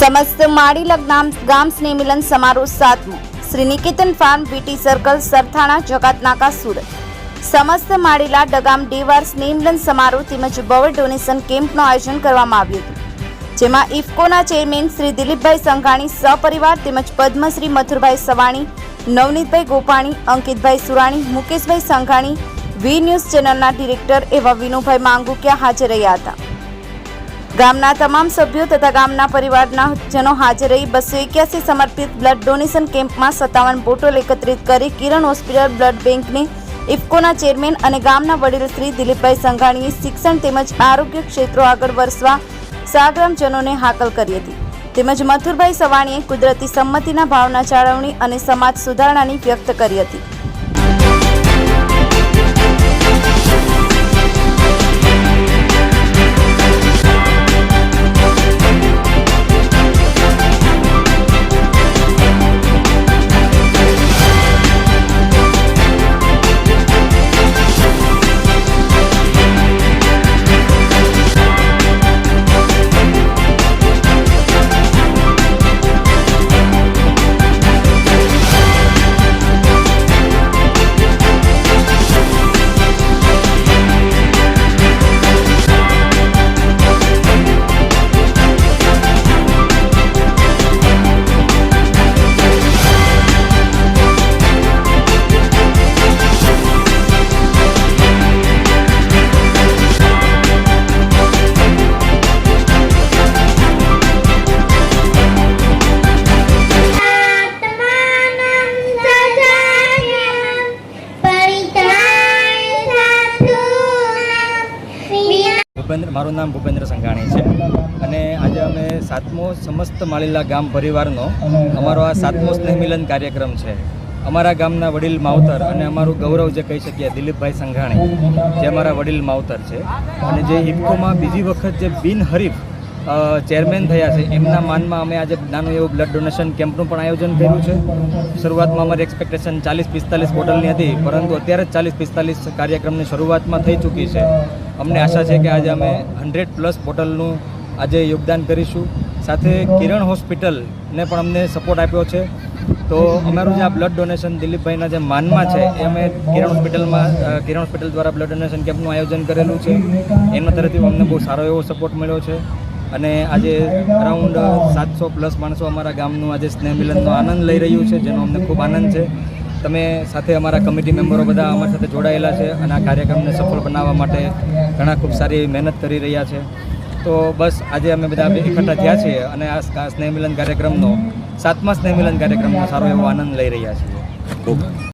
સમસ્ત માળીલા ગામ ગામ સ્નેહ સમારોહ સાતમો. Shri Niketan farm BT circle Sarthana Jakatnaka Surat. સમસ્ત માળીલા ડગામ ડેવાર સ્નેહમિલન સમારોહ તેમજ બવર ડોનેશન કેમ્પનું આયોજન કરવામાં આવ્યું હતું. જેમાં ઇફકોના ચેરમેન શ્રી દિલીપભાઈ સંઘાણી સપરિવાર તેમજ પદ્મશ્રી મથુરભાઈ સવાણી, નવનીતભાઈ ગોપાણી, અંકિતભાઈ સુરાણી, મુકેશભાઈ સંઘાણી, વી ન્યૂઝ ચેનલના ડિરેક્ટર એવા વિનુભાઈ માંગુકિયા હાજર રહ્યા હતા. ગામના તમામ સભ્યો તથા ગામના પરિવારના જનો હાજર રહી બસો એક્યાસી સમર્પિત બ્લડ ડોનેશન કેમ્પમાં સત્તાવન બોટલ એકત્રિત કરી કિરણ હોસ્પિટલ બ્લડ બેંકની ઇફકોના ચેરમેન અને ગામના વડીલ શ્રી દિલીપભાઈ સંઘાણીએ શિક્ષણ તેમજ આરોગ્ય ક્ષેત્રો આગળ વરસવા સાગ્રામજનોને હાકલ કરી હતી. તેમજ મથુરભાઈ સવાણીએ કુદરતી સંમતિના ભાવના જાળવણી અને સમાજ સુધારણાની વ્યક્ત કરી હતી. ભૂપેન્દ્ર, મારું નામ ભૂપેન્દ્ર સંઘાણી છે. અને આજે અમે સાતમો સમસ્ત માળીલા ગામ પરિવારનો અમારો આ સાતમો સ્નેહ મિલન કાર્યક્રમ છે. અમારા ગામના વડીલ માવતર અને અમારું ગૌરવ જે કહી શકીએ, દિલીપભાઈ સંઘાણી, જે અમારા વડીલ માવતર છે. અને જે ઇફકોમાં બીજી વખત જે બિનહરીફ ચેરમેન થયા છે, એમના માનમાં અમે આજે નાનું એવું બ્લડ ડોનેશન કેમ્પનું પણ આયોજન કર્યું છે. શરૂઆતમાં અમારી એક્સપેક્ટેશન ચાલીસ પિસ્તાલીસ બોટલની હતી, પરંતુ અત્યારે જ ચાલીસ પિસ્તાલીસ કાર્યક્રમની શરૂઆતમાં થઈ ચૂકી છે. અમને આશા છે કે આજે અમે હંડ્રેડ પ્લસ બોટલનું આજે યોગદાન કરીશું. સાથે કિરણ હોસ્પિટલને પણ અમને સપોર્ટ આપ્યો છે. તો અમારું જે આ બ્લડ ડોનેશન દિલીપભાઈના જે માનમાં છે, એ અમે કિરણ હોસ્પિટલમાં કિરણ હોસ્પિટલ દ્વારા બ્લડ ડોનેશન કેમ્પનું આયોજન કરેલું છે. એના તરફથી અમને બહુ સારો એવો સપોર્ટ મળ્યો છે. અને આજે અરાઉન્ડ સાતસો પ્લસ માણસો અમારા ગામનું આજે સ્નેહ મિલનનો આનંદ લઈ રહ્યું છે, જેનો અમને ખૂબ આનંદ છે. તમે સાથે અમારા કમિટી મેમ્બરો બધા અમારી સાથે જોડાયેલા છે અને આ કાર્યક્રમને સફળ બનાવવા માટે ઘણા ખૂબ સારી મહેનત કરી રહ્યા છે. તો બસ આજે અમે બધા એકઠા થયા છીએ અને આ સ્નેહમિલન સ્નેહ મિલન કાર્યક્રમનો, સાતમા સ્નેહમિલન કાર્યક્રમનો સારો એવો આનંદ લઈ રહ્યા છીએ.